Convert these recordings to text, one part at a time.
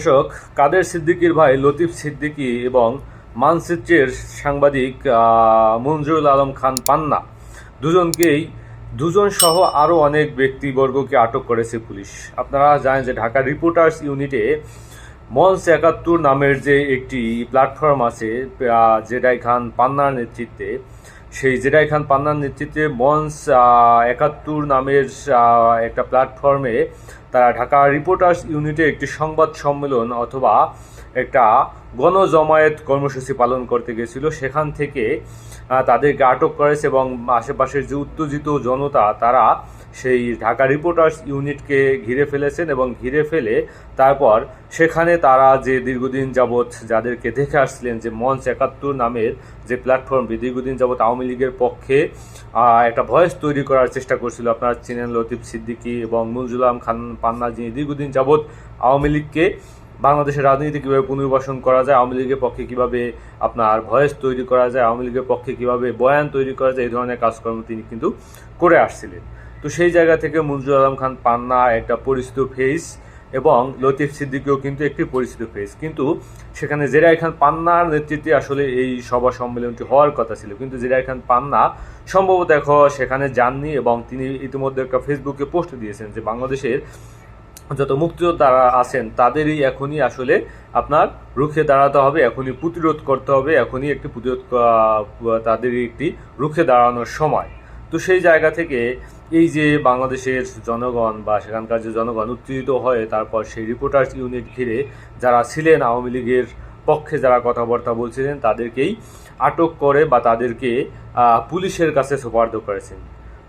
দর্শক, কাদের সিদ্দিকীর ভাই লতিফ সিদ্দিকী এবং মানচিত্রের সাংবাদিক মঞ্জুরুল আলম খান পান্না। দুজনকেই, দুজন সহ আরও অনেক ব্যক্তিবর্গকে আটক করেছে পুলিশ। আপনারা জানেন যে ঢাকা রিপোর্টার্স ইউনিটে মঞ্চ একাত্তর নামের যে একটি প্ল্যাটফর্ম আছে জেডাই খান পান্নার নেতৃত্বে সেই জেরা খান পান্নার নেতৃত্বে মঞ্চ একাত্তর নামের একটা প্ল্যাটফর্মে তারা ঢাকা রিপোর্টার্স ইউনিটে একটি সংবাদ সম্মেলন অথবা একটা গণজমায়েত কর্মসূচি পালন করতে গেছিল। সেখান থেকে তাদেরকে আটক করেছে এবং আশেপাশের যে উত্তেজিত জনতা, তারা সেই ঢাকা রিপোর্টার্স ইউনিটকে ঘিরে ফেলেছেন এবং ঘিরে ফেলে তারপর সেখানে তারা যে দীর্ঘদিন যাবৎ যাদেরকে দেখে আসছিলেন যে মঞ্চ একাত্তর নামের যে প্ল্যাটফর্মটি দীর্ঘদিন যাবৎ আওয়ামী লীগের পক্ষে একটা ভয়েস তৈরি করার চেষ্টা করছিল আপনারা চিনেন লতিফ সিদ্দিকী এবং মুলজুলাম খান পান্না যিনি দীর্ঘদিন যাবৎ আওয়ামী লীগকে বাংলাদেশের রাজনীতি কীভাবে পুনর্বাসন করা যায়, আওয়ামী লীগের পক্ষে কীভাবে আপনার ভয়েস তৈরি করা যায়, আওয়ামী লীগের পক্ষে কীভাবে বয়ান তৈরি করা যায়, এই ধরনের কাজকর্ম তিনি কিন্তু করে আসছিলেন। তো সেই জায়গা থেকে মঞ্জুর আলম খান পান্না একটা পরিচিত ফেস এবং লতিফ সিদ্দিকিও কিন্তু একটি পরিচিত ফেস কিন্তু সেখানে জেরাই খান পান্নার নেতৃত্বে আসলে এই সভা সম্মেলনটি হওয়ার কথা ছিল। কিন্তু জেরাই খান পান্না সম্ভবত এখন সেখানে যাননি এবং তিনি ইতিমধ্যে একটা ফেসবুকে পোস্ট দিয়েছেন যে বাংলাদেশের যত মুক্তিযোদ্ধারা আছেন, তাদেরই এখনই আসলে আপনার রুখে দাঁড়াতে হবে, এখনই প্রতিরোধ করতে হবে, এখনই একটি প্রতিরোধ তাদেরই একটি রুখে দাঁড়ানোর সময়। তো সেই জায়গা থেকে এই যে বাংলাদেশের জনগণ বা সেখানকার যে জনগণ উত্তেজিত হয়ে তারপর সেই রিপোর্টার্স ইউনিট ঘিরে যারা ছিলেন, আওয়ামী লীগের পক্ষে যারা কথাবার্তা বলছিলেন, তাদেরকেই আটক করে বা তাদেরকে পুলিশের কাছে সোপার্দ করেছেন।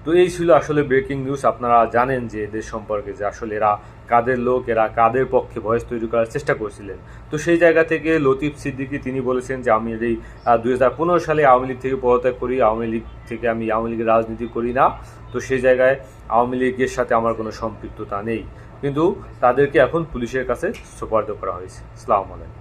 তো এই ছিল আসলে ব্রেকিং নিউজ আপনারা জানেন যে এদের সম্পর্কে যে আসলে এরা কাদের লোক, এরা কাদের পক্ষে ভয়েস তৈরি করার চেষ্টা করছিলেন। তো সেই জায়গা থেকে লতিফ সিদ্দিকী, তিনি বলেছেন যে আমি এই দুই হাজার পনেরো সালে আওয়ামী লীগ থেকে পদত্যাগ করি, আওয়ামী লীগ থেকে আমি আওয়ামী লীগের রাজনীতি করি না। তো সেই জায়গায় আওয়ামী লীগের সাথে আমার কোনো সম্পৃক্ততা নেই। কিন্তু তাদেরকে এখন পুলিশের কাছে সোপার্দ করা হয়েছে। আসসালামু আলাইকুম।